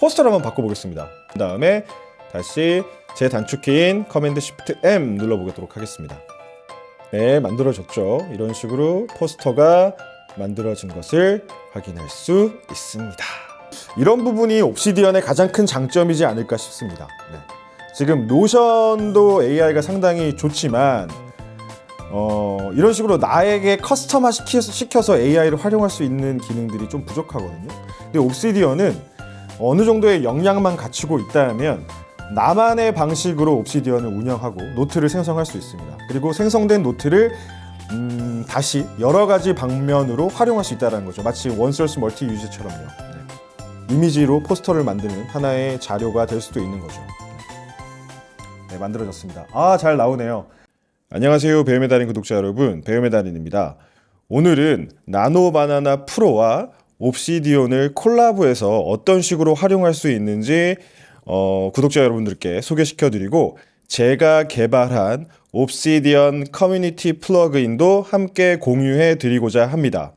포스터로 한번 바꿔보겠습니다. 그 다음에 다시 제 단축키인 커맨드 시프트 M 눌러보도록 하겠습니다. 네, 만들어졌죠. 이런 식으로 포스터가 만들어진 것을 확인할 수 있습니다. 이런 부분이 옵시디언의 가장 큰 장점이지 않을까 싶습니다. 네. 지금 노션도 AI가 상당히 좋지만 어, 이런 식으로 나에게 커스터마 시켜서 AI를 활용할 수 있는 기능들이 좀 부족하거든요. 근데 옵시디언은 어느 정도의 역량만 갖추고 있다면 나만의 방식으로 옵시디언을 운영하고 노트를 생성할 수 있습니다. 그리고 생성된 노트를 음, 다시 여러 가지 방면으로 활용할 수 있다는 거죠. 마치 원소스 멀티 유즈처럼요. 네. 이미지로 포스터를 만드는 하나의 자료가 될 수도 있는 거죠. 네, 만들어졌습니다. 아, 잘 나오네요. 안녕하세요. 배움의 달인 구독자 여러분. 배움의 달인입니다. 오늘은 나노 바나나 프로와 옵시디온을 콜라보해서 어떤 식으로 활용할 수 있는지 어, 구독자 여러분들께 소개시켜 드리고 제가 개발한 옵시디언 커뮤니티 플러그인도 함께 공유해 드리고자 합니다.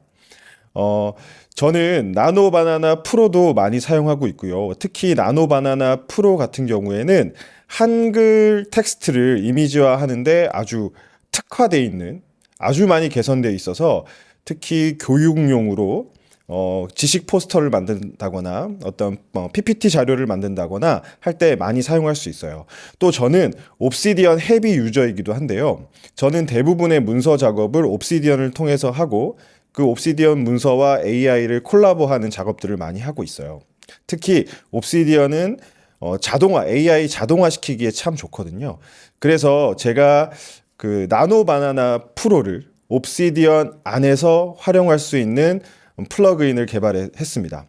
어, 저는 나노 바나나 프로도 많이 사용하고 있고요. 특히 나노 바나나 프로 같은 경우에는 한글 텍스트를 이미지화 하는데 아주 특화되어 있는 아주 많이 개선되어 있어서 특히 교육용으로 어, 지식 포스터를 만든다거나 어떤 어, PPT 자료를 만든다거나 할 때 많이 사용할 수 있어요. 또 저는 옵시디언 헤비 유저이기도 한데요. 저는 대부분의 문서 작업을 옵시디언을 통해서 하고 그 옵시디언 문서와 AI를 콜라보하는 작업들을 많이 하고 있어요. 특히 옵시디언은 어, 자동화, AI 자동화 시키기에 참 좋거든요. 그래서 제가 그 나노 바나나 프로를 옵시디언 안에서 활용할 수 있는 플러그인을 개발했습니다.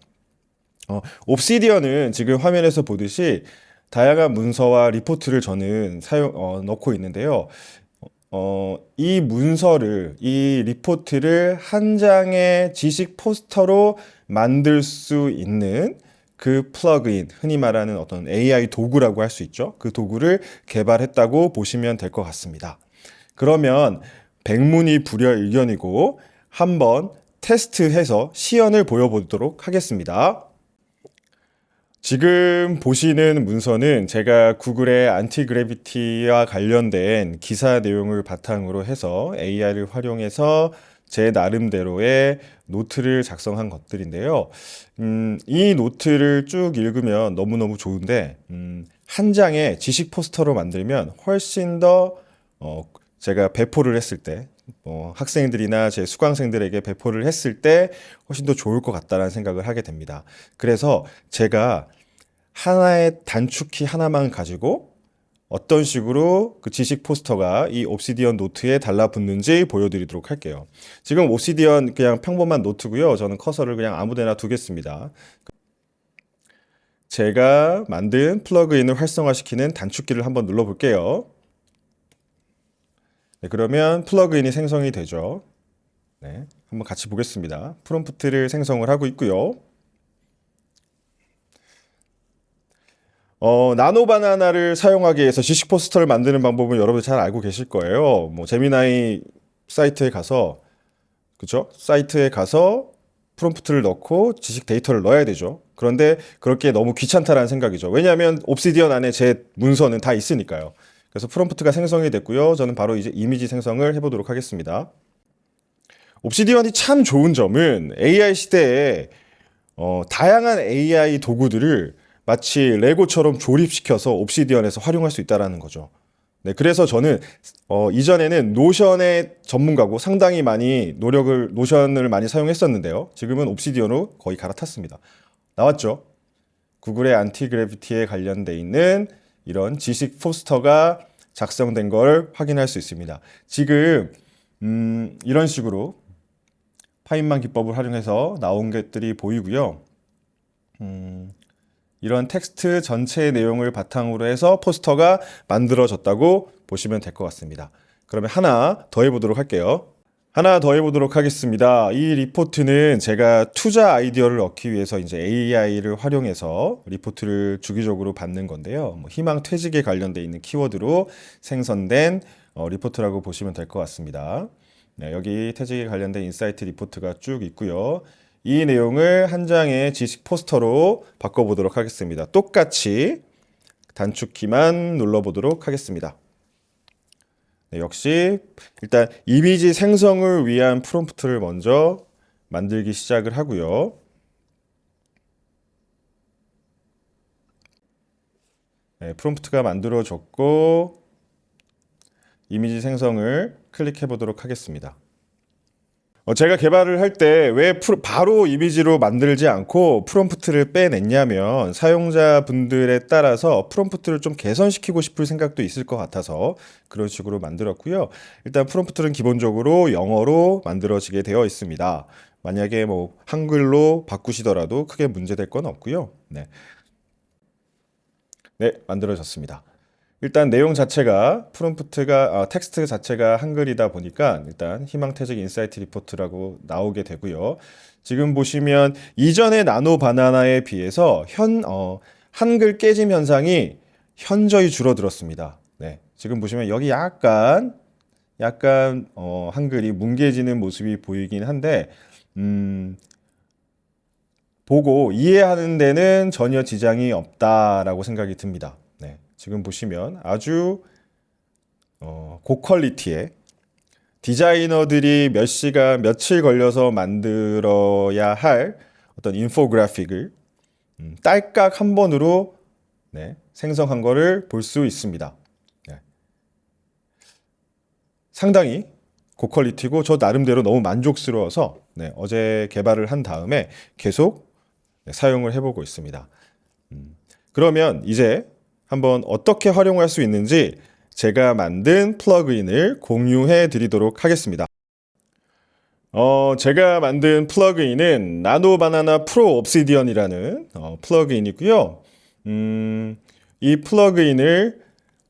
어, 옵시디언은 지금 화면에서 보듯이 다양한 문서와 리포트를 저는 사용 어, 넣고 있는데요. 어, 이 문서를 이 리포트를 한 장의 지식 포스터로 만들 수 있는 그 플러그인, 흔히 말하는 어떤 AI 도구라고 할 수 있죠. 그 도구를 개발했다고 보시면 될 것 같습니다. 그러면 백문이 불여일견이고 한번 테스트해서 시연을 보여보도록 하겠습니다. 지금 보시는 문서는 제가 구글의 안티그래비티와 관련된 기사 내용을 바탕으로 해서 AI를 활용해서 제 나름대로의 노트를 작성한 것들인데요. 음, 이 노트를 쭉 읽으면 너무너무 좋은데, 음, 한 장의 지식 포스터로 만들면 훨씬 더, 어, 제가 배포를 했을 때, 뭐 학생들이나 제 수강생들에게 배포를 했을 때 훨씬 더 좋을 것 같다라는 생각을 하게 됩니다. 그래서 제가 하나의 단축키 하나만 가지고 어떤 식으로 그 지식 포스터가 이 옵시디언 노트에 달라붙는지 보여드리도록 할게요. 지금 옵시디언 그냥 평범한 노트고요. 저는 커서를 그냥 아무데나 두겠습니다. 제가 만든 플러그인을 활성화시키는 단축키를 한번 눌러볼게요. 네, 그러면 플러그인이 생성이 되죠. 네, 한번 같이 보겠습니다. 프롬프트를 생성을 하고 있고요. 어, 나노 바나나를 사용하기 위해서 지식 포스터를 만드는 방법은 여러분 잘 알고 계실 거예요. 뭐 제미나이 사이트에 가서 그죠? 사이트에 가서 프롬프트를 넣고 지식 데이터를 넣어야 되죠. 그런데 그렇게 너무 귀찮다라는 생각이죠. 왜냐하면 옵시디언 안에 제 문서는 다 있으니까요. 그래서 프롬프트가 생성이 됐고요. 저는 바로 이제 이미지 생성을 해보도록 하겠습니다. 옵시디언이 참 좋은 점은 AI 시대에 어, 다양한 AI 도구들을 마치 레고처럼 조립시켜서 옵시디언에서 활용할 수 있다라는 거죠. 네, 그래서 저는 어, 이전에는 노션의 전문가고 상당히 많이 노력을 노션을 많이 사용했었는데요. 지금은 옵시디언으로 거의 갈아탔습니다. 나왔죠? 구글의 안티그래비티에 관련돼 있는 이런 지식 포스터가 작성된 걸 확인할 수 있습니다. 지금 음, 이런 식으로 파인만 기법을 활용해서 나온 것들이 보이고요. 음, 이런 텍스트 전체의 내용을 바탕으로 해서 포스터가 만들어졌다고 보시면 될 것 같습니다. 그러면 하나 더 해보도록 할게요. 하나 더 해보도록 하겠습니다. 이 리포트는 제가 투자 아이디어를 얻기 위해서 이제 AI를 활용해서 리포트를 주기적으로 받는 건데요. 뭐 희망 퇴직에 관련돼 있는 키워드로 생성된 어, 리포트라고 보시면 될 것 같습니다. 네, 여기 퇴직에 관련된 인사이트 리포트가 쭉 있고요. 이 내용을 한 장의 지식 포스터로 바꿔보도록 하겠습니다. 똑같이 단축키만 눌러보도록 하겠습니다. 네, 역시 일단 이미지 생성을 위한 프롬프트를 먼저 만들기 시작을 하고요. 네, 프롬프트가 만들어졌고 이미지 생성을 클릭해 보도록 하겠습니다. 어, 제가 개발을 할 때 왜 바로 이미지로 만들지 않고 프롬프트를 빼냈냐면 사용자분들에 따라서 프롬프트를 좀 개선시키고 싶을 생각도 있을 것 같아서 그런 식으로 만들었고요. 일단 프롬프트는 기본적으로 영어로 만들어지게 되어 있습니다. 만약에 뭐 한글로 바꾸시더라도 크게 문제될 건 없고요. 네. 네, 만들어졌습니다. 일단 내용 자체가 프롬프트가 아, 텍스트 자체가 한글이다 보니까 일단 희망퇴직 인사이트 리포트라고 나오게 되고요. 지금 보시면 이전의 나노 바나나에 비해서 현 어, 한글 깨짐 현상이 현저히 줄어들었습니다. 네, 지금 보시면 여기 약간 약간 어, 한글이 뭉개지는 모습이 보이긴 한데 음, 보고 이해하는 데는 전혀 지장이 없다라고 생각이 듭니다. 네, 지금 보시면 아주 어, 고퀄리티의 디자이너들이 몇 시간, 며칠 걸려서 만들어야 할 어떤 인포그래픽을 음, 딸깍 한 번으로 네, 생성한 거를 볼 수 있습니다. 네. 상당히 고퀄리티고 저 나름대로 너무 만족스러워서 네, 어제 개발을 한 다음에 계속 네, 사용을 해보고 있습니다. 음, 그러면 이제 한번 어떻게 활용할 수 있는지 제가 만든 플러그인을 공유해 드리도록 하겠습니다. 어, 제가 만든 플러그인은 나노 바나나 프로 옵시디언이라는 어, 플러그인이고요. 음, 이 플러그인을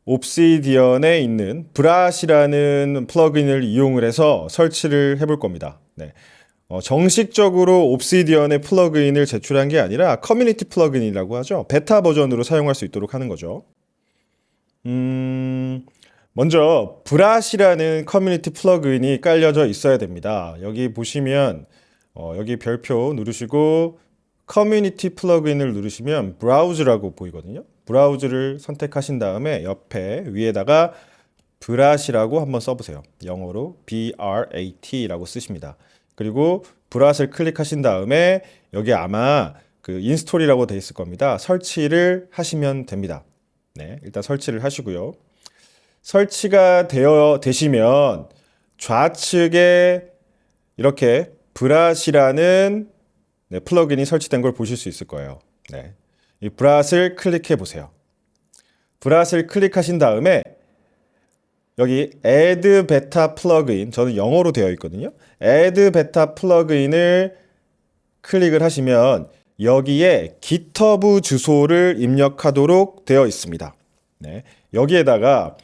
옵시디언에 있는 브라시라는 플러그인을 이용을 해서 설치를 해볼 겁니다. 네. 어, 정식적으로 옵시디언의 플러그인을 제출한 게 아니라 커뮤니티 플러그인이라고 하죠. 베타 버전으로 사용할 수 있도록 하는 거죠. 음, 먼저 브라시라는 커뮤니티 플러그인이 깔려져 있어야 됩니다. 여기 보시면 어, 여기 별표 누르시고 커뮤니티 플러그인을 누르시면 브라우즈라고 보이거든요. 브라우즈를 선택하신 다음에 옆에 위에다가 브라시라고 한번 써보세요. 영어로 B-R-A-T라고 쓰십니다. 그리고 브라스를 클릭하신 다음에 여기 아마 그 인스톨이라고 돼 있을 겁니다. 설치를 하시면 됩니다. 네, 일단 설치를 하시고요. 설치가 되어 되시면 좌측에 이렇게 브라시라는 네, 플러그인이 설치된 걸 보실 수 있을 거예요. 네. 이 브라스를 클릭해 보세요. 브라스를 클릭하신 다음에 여기 add beta 플러그인 저는 영어로 되어 있거든요. add beta 플러그인을 클릭을 하시면 여기에 GitHub 주소를 입력하도록 되어 있습니다. 네. 여기에다가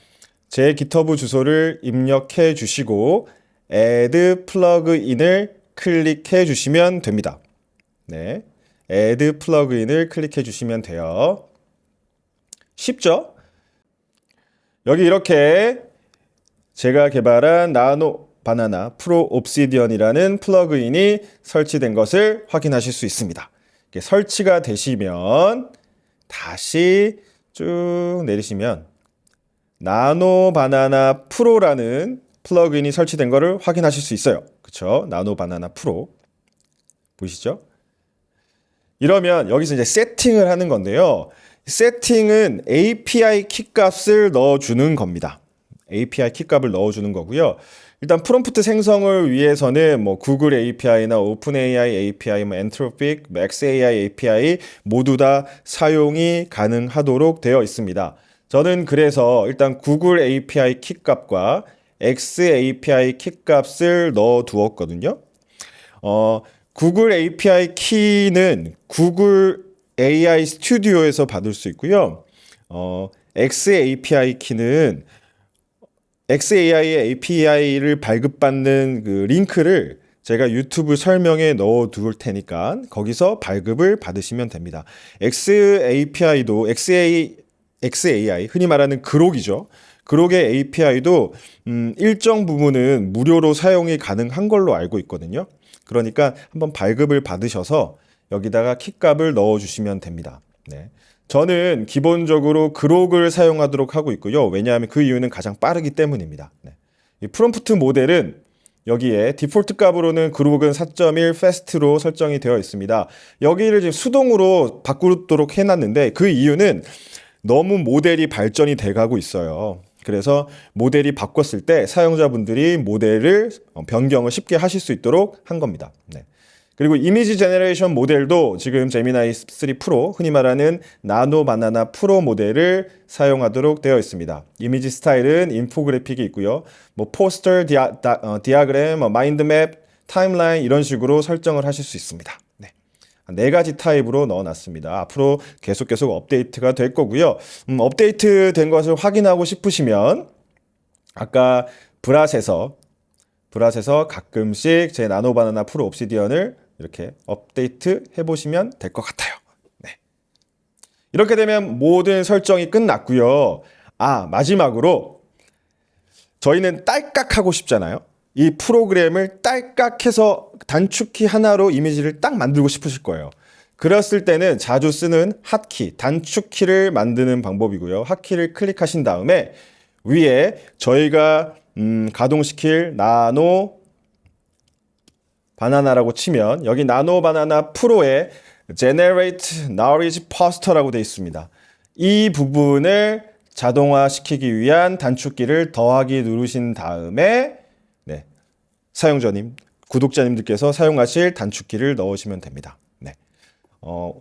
제 GitHub 주소를 입력해 주시고 add 플러그인을 클릭해 주시면 됩니다. 네. add 플러그인을 클릭해 주시면 돼요. 쉽죠? 여기 이렇게 제가 개발한 나노 바나나 프로 옵시디언이라는 플러그인이 설치된 것을 확인하실 수 있습니다. 설치가 되시면 다시 쭉 내리시면 나노 바나나 프로라는 플러그인이 설치된 것을 확인하실 수 있어요. 그렇죠? 나노 바나나 프로 보이시죠? 이러면 여기서 이제 세팅을 하는 건데요. 세팅은 API 키 값을 넣어주는 겁니다. API 키값을 넣어주는 거고요. 일단 프롬프트 생성을 위해서는 뭐 구글 API나 오픈AI API, 뭐 엔트로픽, 맥스AI API 모두 다 사용이 가능하도록 되어 있습니다. 저는 그래서 일단 구글 API 키값과 XAPI 키값을 넣어 두었거든요. 어, 구글 API 키는 구글 AI 스튜디오에서 받을 수 있고요. 어, XAPI 키는 XAI의 API를 발급받는 그 링크를 제가 유튜브 설명에 넣어 둘 테니까 거기서 발급을 받으시면 됩니다. XAPI도 XA, XAI, 흔히 말하는 그록이죠. 그록의 API도 음, 일정 부분은 무료로 사용이 가능한 걸로 알고 있거든요. 그러니까 한번 발급을 받으셔서 여기다가 킥값을 넣어 주시면 됩니다. 네. 저는 기본적으로 그록을 사용하도록 하고 있고요. 왜냐하면 그 이유는 가장 빠르기 때문입니다. 네. 이 프롬프트 모델은 여기에 디폴트 값으로는 그룹은 4.1 패스트로 설정이 되어 있습니다. 여기를 지금 수동으로 바꾸도록 해놨는데 그 이유는 너무 모델이 발전이 돼가고 있어요. 그래서 모델이 바꿨을 때 사용자분들이 모델을 어, 변경을 쉽게 하실 수 있도록 한 겁니다. 네. 그리고 이미지 제너레이션 모델도 지금 제미나이 3 프로, 흔히 말하는 나노 바나나 프로 모델을 사용하도록 되어 있습니다. 이미지 스타일은 인포그래픽이 있고요. 뭐 포스터, 디아, 다, 어, 디아그램, 뭐 마인드맵, 타임라인 이런 식으로 설정을 하실 수 있습니다. 네. 네 가지 타입으로 넣어놨습니다. 앞으로 계속 계속 업데이트가 될 거고요. 음, 업데이트 된 것을 확인하고 싶으시면 아까 브라스에서 브라스에서 가끔씩 제 나노바나나 프로 옵시디언을 이렇게 업데이트 해보시면 될 것 같아요. 네. 이렇게 되면 모든 설정이 끝났고요. 아 마지막으로 저희는 딸깍 하고 싶잖아요. 이 프로그램을 딸깍해서 단축키 하나로 이미지를 딱 만들고 싶으실 거예요. 그랬을 때는 자주 쓰는 핫키, 단축키를 만드는 방법이고요. 핫키를 클릭하신 다음에 위에 저희가 음, 가동시킬 나노 바나나라고 치면 여기 나노 바나나 프로에 Generate Knowledge Poster라고 되어 있습니다. 이 부분을 자동화시키기 위한 단축키를 더하기 누르신 다음에 네, 사용자님, 구독자님들께서 사용하실 단축키를 넣으시면 됩니다. 네. 어,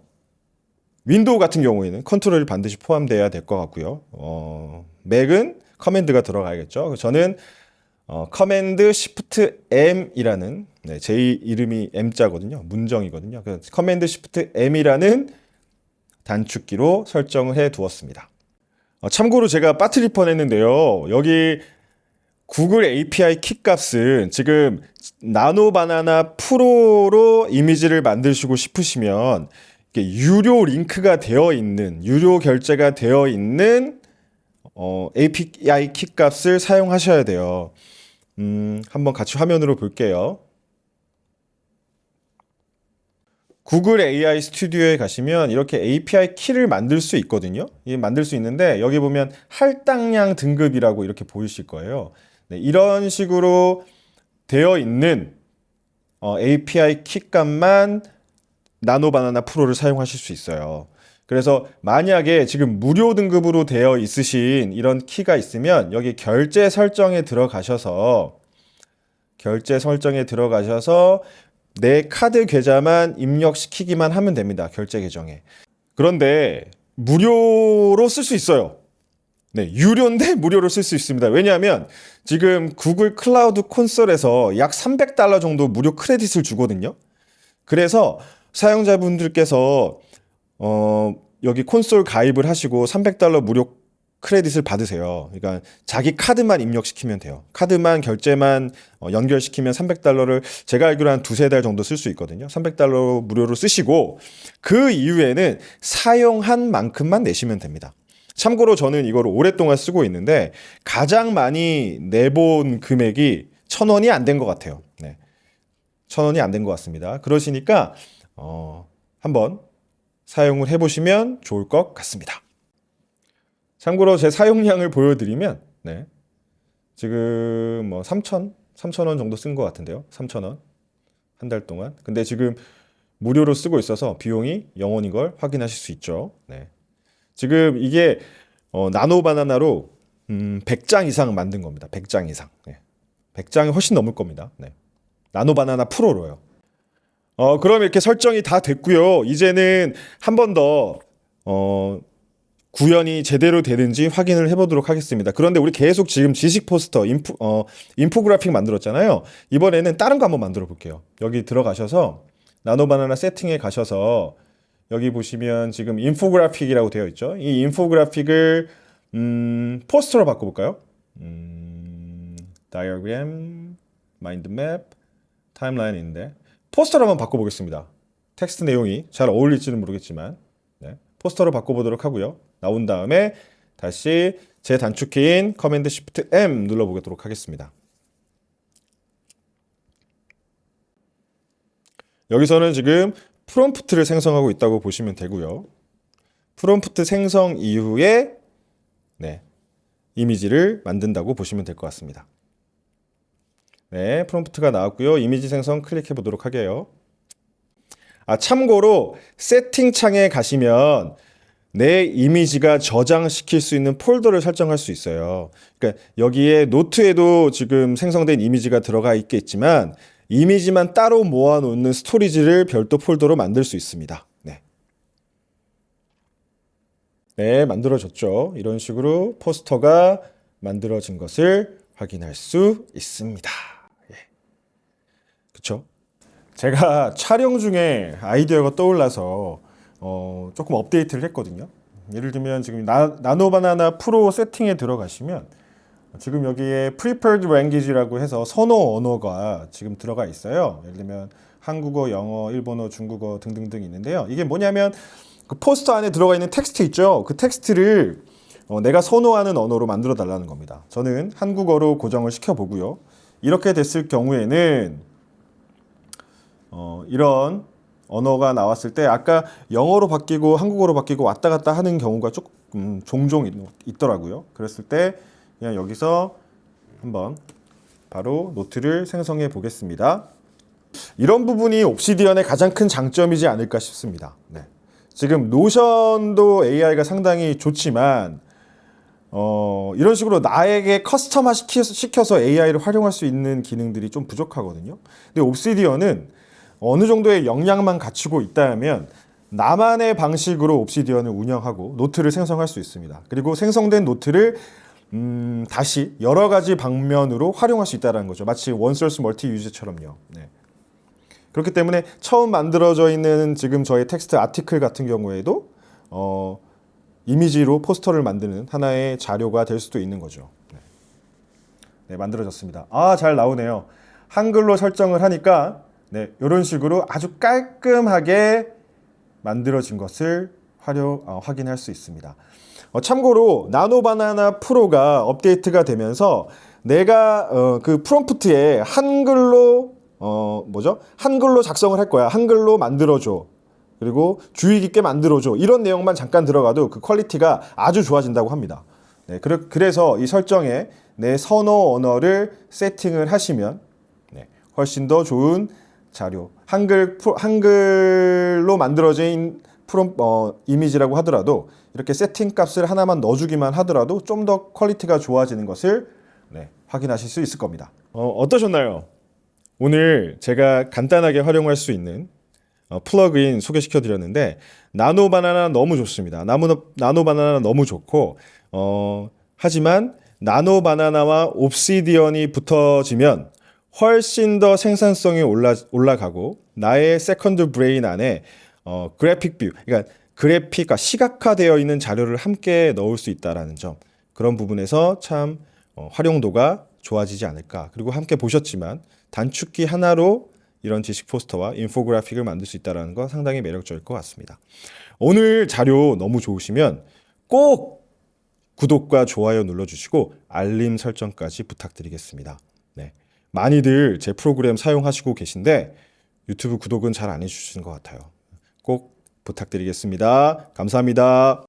윈도우 같은 경우에는 컨트롤이 반드시 포함되어야 될 것 같고요. 어, 맥은 커맨드가 들어가야겠죠. 저는 어, 커맨드 시프트 M이라는 네, 제 이름이 M자거든요. 문정이거든요. 그래서 커맨드 시프트 M이라는 단축키로 설정을 해 두었습니다. 어, 참고로 제가 빠뜨릴 뻔했는데요. 여기 구글 API 키 값은 지금 나노 바나나 프로로 이미지를 만드시고 싶으시면 유료 링크가 되어 있는 유료 결제가 되어 있는 어, API 키 값을 사용하셔야 돼요. 음, 한번 같이 화면으로 볼게요. 구글 AI 스튜디오에 가시면 이렇게 API 키를 만들 수 있거든요. 이 만들 수 있는데 여기 보면 할당량 등급이라고 이렇게 보이실 거예요. 네, 이런 식으로 되어 있는 어, API 키 값만 나노바나나 프로를 사용하실 수 있어요. 그래서 만약에 지금 무료 등급으로 되어 있으신 이런 키가 있으면 여기 결제 설정에 들어가셔서 결제 설정에 들어가셔서 내 카드 계좌만 입력시키기만 하면 됩니다. 결제 계정에. 그런데 무료로 쓸 수 있어요. 네, 유료인데 무료로 쓸 수 있습니다. 왜냐하면 지금 구글 클라우드 콘솔에서 약 300달러 정도 무료 크레딧을 주거든요. 그래서 사용자분들께서 어, 여기 콘솔 가입을 하시고 300달러 무료 크레딧을 받으세요. 그러니까 자기 카드만 입력시키면 돼요. 카드만 결제만 어, 연결시키면 300달러를 제가 알기로 한 두세 달 정도 쓸 수 있거든요. 300달러 무료로 쓰시고 그 이후에는 사용한 만큼만 내시면 됩니다. 참고로 저는 이걸 오랫동안 쓰고 있는데 가장 많이 내본 금액이 천 원이 안 된 것 같아요. 네. 천 원이 안 된 것 같습니다. 그러시니까 어, 한번 사용을 해보시면 좋을 것 같습니다. 참고로 제 사용량을 보여드리면 네. 지금 뭐 3천 3천 원 정도 쓴 것 같은데요. 3천 원 한 달 동안. 근데 지금 무료로 쓰고 있어서 비용이 0원인 걸 확인하실 수 있죠. 네. 지금 이게 어, 나노 바나나로 음, 100장 이상 만든 겁니다. 100장 이상. 네. 100장이 훨씬 넘을 겁니다. 네. 나노 바나나 프로로요. 어, 그럼 이렇게 설정이 다 됐고요. 이제는 한 번 더, 어, 구현이 제대로 되는지 확인을 해보도록 하겠습니다. 그런데 우리 계속 지금 지식 포스터, 인프, 어, 인포그래픽 만들었잖아요. 이번에는 다른 거 한번 만들어 볼게요. 여기 들어가셔서 나노바나나 세팅에 가셔서 여기 보시면 지금 인포그래픽이라고 되어 있죠. 이 인포그래픽을 음, 포스터로 바꿔볼까요? 음, 다이어그램, 마인드맵, 타임라인인데 포스터로 한번 바꿔보겠습니다. 텍스트 내용이 잘 어울릴지는 모르겠지만 네, 포스터로 바꿔보도록 하고요. 나온 다음에 다시 제 단축키인 커맨드 시프트 M 눌러보도록 하겠습니다. 여기서는 지금 프롬프트를 생성하고 있다고 보시면 되고요. 프롬프트 생성 이후에 네, 이미지를 만든다고 보시면 될 것 같습니다. 네, 프롬프트가 나왔고요. 이미지 생성 클릭해 보도록 하게요. 아, 참고로 세팅 창에 가시면 내 이미지가 저장시킬 수 있는 폴더를 설정할 수 있어요. 그러니까 여기에 노트에도 지금 생성된 이미지가 들어가 있겠지만 이미지만 따로 모아놓는 스토리지를 별도 폴더로 만들 수 있습니다. 네. 네, 만들어졌죠. 이런 식으로 포스터가 만들어진 것을 확인할 수 있습니다. 예. 그쵸? 제가 촬영 중에 아이디어가 떠올라서 어, 조금 업데이트를 했거든요. 예를 들면 지금 나, 나노바나나 프로 세팅에 들어가시면 지금 여기에 preferred language라고 해서 선호 언어가 지금 들어가 있어요. 예를 들면 한국어, 영어, 일본어, 중국어 등등등 있는데요. 이게 뭐냐면 그 포스터 안에 들어가 있는 텍스트 있죠. 그 텍스트를 어, 내가 선호하는 언어로 만들어 달라는 겁니다. 저는 한국어로 고정을 시켜 보고요. 이렇게 됐을 경우에는 어, 이런 언어가 나왔을 때 아까 영어로 바뀌고 한국어로 바뀌고 왔다 갔다 하는 경우가 조금 음, 종종 있, 있더라고요. 그랬을 때 그냥 여기서 한번 바로 노트를 생성해 보겠습니다. 이런 부분이 옵시디언의 가장 큰 장점이지 않을까 싶습니다. 네. 지금 노션도 AI가 상당히 좋지만 어, 이런 식으로 나에게 커스터마 시키- 시켜서 AI를 활용할 수 있는 기능들이 좀 부족하거든요. 근데 옵시디언은 어느 정도의 역량만 갖추고 있다면 나만의 방식으로 옵시디언을 운영하고 노트를 생성할 수 있습니다. 그리고 생성된 노트를 음, 다시 여러 가지 방면으로 활용할 수 있다는 거죠. 마치 원소스 멀티 유즈처럼요. 네. 그렇기 때문에 처음 만들어져 있는 지금 저의 텍스트 아티클 같은 경우에도 어, 이미지로 포스터를 만드는 하나의 자료가 될 수도 있는 거죠. 네, 네, 만들어졌습니다. 아, 잘 나오네요. 한글로 설정을 하니까 네, 이런 식으로 아주 깔끔하게 만들어진 것을 활용 어, 확인할 수 있습니다. 어, 참고로 나노바나나 프로가 업데이트가 되면서 내가 어, 그 프롬프트에 한글로 어 뭐죠? 한글로 작성을 할 거야. 한글로 만들어줘. 그리고 주의 깊게 만들어줘. 이런 내용만 잠깐 들어가도 그 퀄리티가 아주 좋아진다고 합니다. 네, 그래, 그래서 이 설정에 내 선호 언어를 세팅을 하시면 네, 훨씬 더 좋은 자료, 한글 프로- 한글로 만들어진 프롬 어, 이미지라고 하더라도 이렇게 세팅 값을 하나만 넣어주기만 하더라도 좀 더 퀄리티가 좋아지는 것을 네, 확인하실 수 있을 겁니다. 어, 어떠셨나요? 오늘 제가 간단하게 활용할 수 있는 어, 플러그인 소개시켜 드렸는데 나노 바나나 너무 좋습니다. 나무, 나노 바나나 너무 좋고 어, 하지만 나노 바나나와 옵시디언이 붙어지면 훨씬 더 생산성이 올라, 올라가고 나의 세컨드 브레인 안에 어, 그래픽 뷰, 그러니까 그래픽과 시각화되어 있는 자료를 함께 넣을 수 있다라는 점 그런 부분에서 참 어, 활용도가 좋아지지 않을까. 그리고 함께 보셨지만 단축키 하나로 이런 지식 포스터와 인포그래픽을 만들 수 있다는 건 상당히 매력적일 것 같습니다. 오늘 자료 너무 좋으시면 꼭 구독과 좋아요 눌러주시고 알림 설정까지 부탁드리겠습니다. 네. 많이들 제 프로그램 사용하시고 계신데 유튜브 구독은 잘 안 해주시는 것 같아요. 꼭 부탁드리겠습니다. 감사합니다.